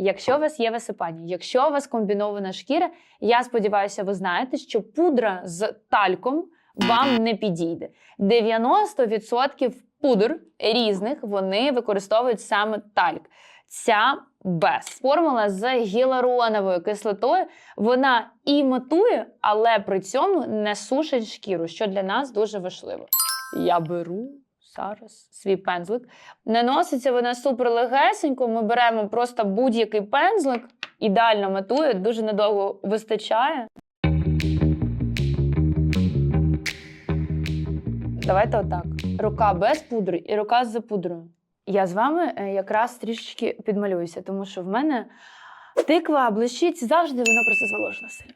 Якщо у вас є висипання, якщо у вас комбінована шкіра, я сподіваюся, ви знаєте, що пудра з тальком вам не підійде. 90% пудр різних вони використовують саме тальк. Ця без формула з гіалуроновою кислотою вона і матує, але при цьому не сушить шкіру, що для нас дуже важливо. Я беру зараз свій пензлик. Наноситься вона супер легесенько. Ми беремо просто будь-який пензлик, ідеально матує, дуже недовго вистачає. Давайте отак. Рука без пудри і рука з пудрою. Я з вами е, якраз трішечки підмалююся, тому що в мене тиква блищить завжди, вона просто зволожена сильно.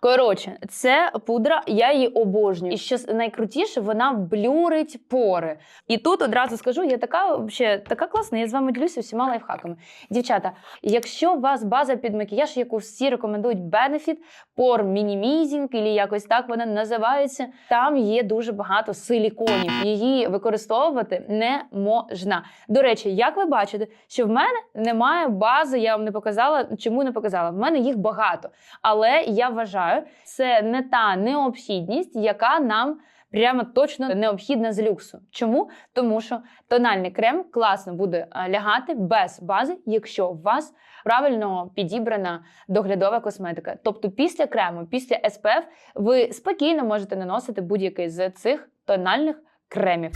Коротше, це пудра, я її обожнюю. І що найкрутіше, вона блюрить пори. І тут одразу скажу, я така вообще, така класна, я з вами ділюся всіма лайфхаками. Дівчата, якщо у вас база під макіяж, яку всі рекомендують Benefit, Pore Minimizing, або якось так вона називається, там є дуже багато силіконів. Її використовувати не можна. До речі, як ви бачите, що в мене немає бази, я вам не показала. Чому не показала? В мене їх багато. Але я вважаю, це не та необхідність, яка нам прямо точно необхідна з люксу. Чому? Тому що тональний крем класно буде е, лягати без бази, якщо у вас правильно підібрана доглядова косметика. Тобто після крему, після SPF ви спокійно можете наносити будь-який з цих тональних кремів.